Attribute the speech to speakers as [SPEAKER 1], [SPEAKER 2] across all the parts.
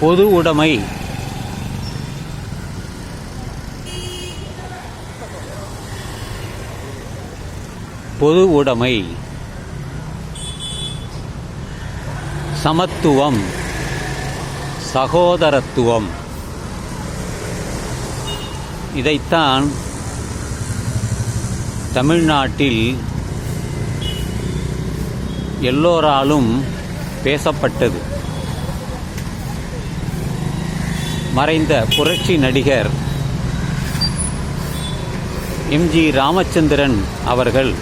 [SPEAKER 1] பொது உடைமை. பொது உடைமை. சமத்துவம். சகோதரத்துவம். இதைத்தான் தமிழ்நாட்டில் எல்லோராலும் பேசப்பட்டது. மறைந்த புரட்சி நடிகர் எம்ஜி ராமச்சந்திரன் அவர்கள்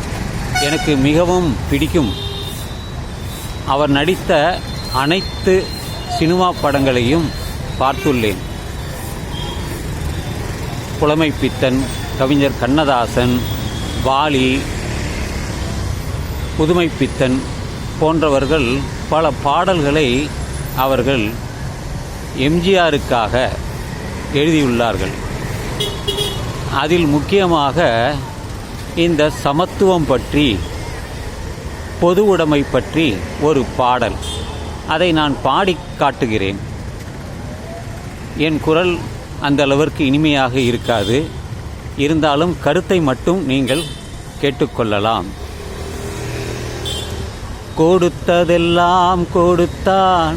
[SPEAKER 1] எனக்கு மிகவும் பிடிக்கும். அவர் நடித்த அனைத்து சினிமா படங்களையும் பார்த்துள்ளேன். புலமைப்பித்தன் கவிஞர் கண்ணதாசன் வாலி புதுமைப்பித்தன் போன்றவர்கள் பல பாடல்களை அவர்கள் எம்ஜிஆருக்காக எழுதியுள்ளார்கள். அதில் முக்கியமாக இந்த சமத்துவம் பற்றி பொது உடைமை பற்றி ஒரு பாடல். அதை நான் பாடி காட்டுகிறேன். என் குரல் அந்த அளவிற்கு இனிமையாக இருக்காது. இருந்தாலும் கருத்தை மட்டும் நீங்கள் கேட்டுக்கொள்ளலாம். கொடுத்ததெல்லாம் கொடுத்தான்.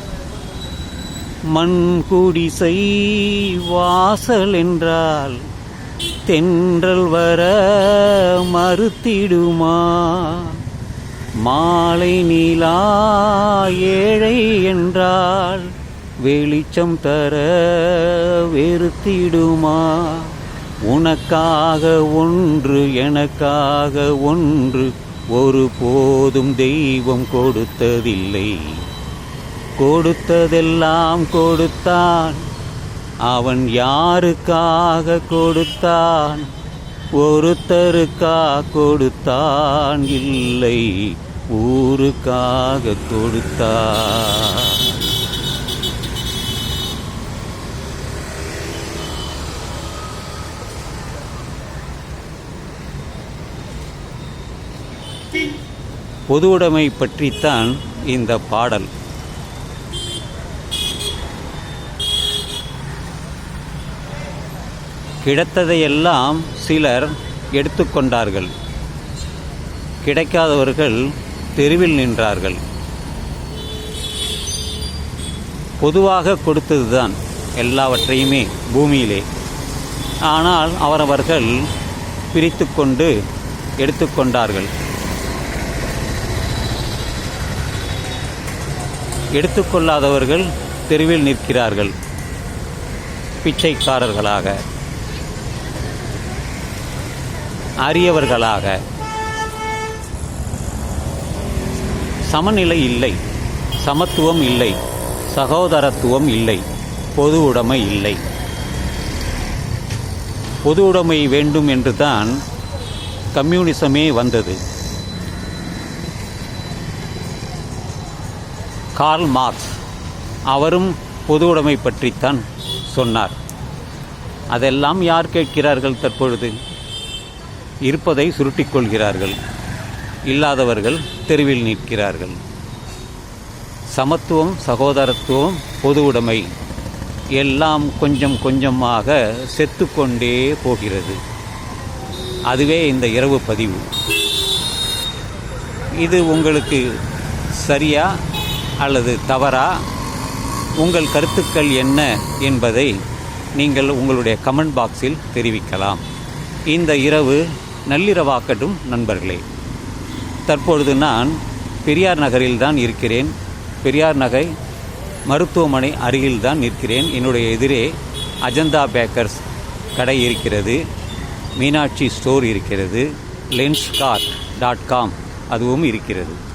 [SPEAKER 1] மண் குடிசை வாசல் என்றால் தென்றல் வர மறுத்திடுமா? மாலை நீலா ஏழை என்றால் வெளிச்சம் தர வெறுத்திடுமா? உனக்காக ஒன்று எனக்காக ஒன்று ஒரு போதும் தெய்வம் கொடுத்ததில்லை. கொடுத்ததெல்லாம் கொடுத்தான். அவன் யாருக்காக கொடுத்தான்? ஒருத்தருக்கா கொடுத்தான்? இல்லை ஊருக்காக கொடுத்தான். பொதுவுடைமை பற்றித்தான் இந்த பாடல். கிடைத்ததையெல்லாம் சிலர் எடுத்துக்கொண்டார்கள். கிடைக்காதவர்கள் தெருவில் நின்றார்கள். பொதுவாக கொடுத்ததுதான் எல்லாவற்றையுமே பூமியிலே. ஆனால் அவரவர்கள் பிரித்து கொண்டு எடுத்துக்கொண்டார்கள். எடுத்துக்கொள்ளாதவர்கள் தெருவில் நிற்கிறார்கள். பிச்சைக்காரர்களாக. அரியவர்களாக சமநிலை இல்லை. சமத்துவம் இல்லை. சகோதரத்துவம் இல்லை. பொது உடைமை இல்லை. பொது உடைமை வேண்டும் என்று தான் கம்யூனிசமே வந்தது. கார்ல் மார்க்ஸ் அவரும் பொது உடைமை பற்றித்தான் சொன்னார். அதெல்லாம் யார் கேட்கிறார்கள் தற்பொழுது? இருப்பதை சுருட்டிக் கொள்கிறார்கள் இல்லாதவர்கள் தெருவில் நிற்கிறார்கள். சமத்துவம் சகோதரத்துவம் பொது உடைமை எல்லாம் கொஞ்சம் கொஞ்சமாக செத்துக்கொண்டே போகிறது. அதுவே இந்த இரவு பதிவு. இது உங்களுக்கு சரியா அல்லது தவறா? உங்கள் கருத்துக்கள் என்ன என்பதை நீங்கள் உங்களுடைய கமெண்ட் பாக்ஸில் தெரிவிக்கலாம். இந்த இரவு நள்ளிரவாக்கட்டும் நண்பர்களே. தற்பொழுது நான் பெரியார் நகரில் தான் இருக்கிறேன். பெரியார் நகை மருத்துவமனை அருகில் தான் நிற்கிறேன். என்னுடைய எதிரே அஜந்தா பேக்கர்ஸ் கடை இருக்கிறது. மீனாட்சி ஸ்டோர் இருக்கிறது. லென்ஸ்கார்ட் டாட் காம் அதுவும் இருக்கிறது.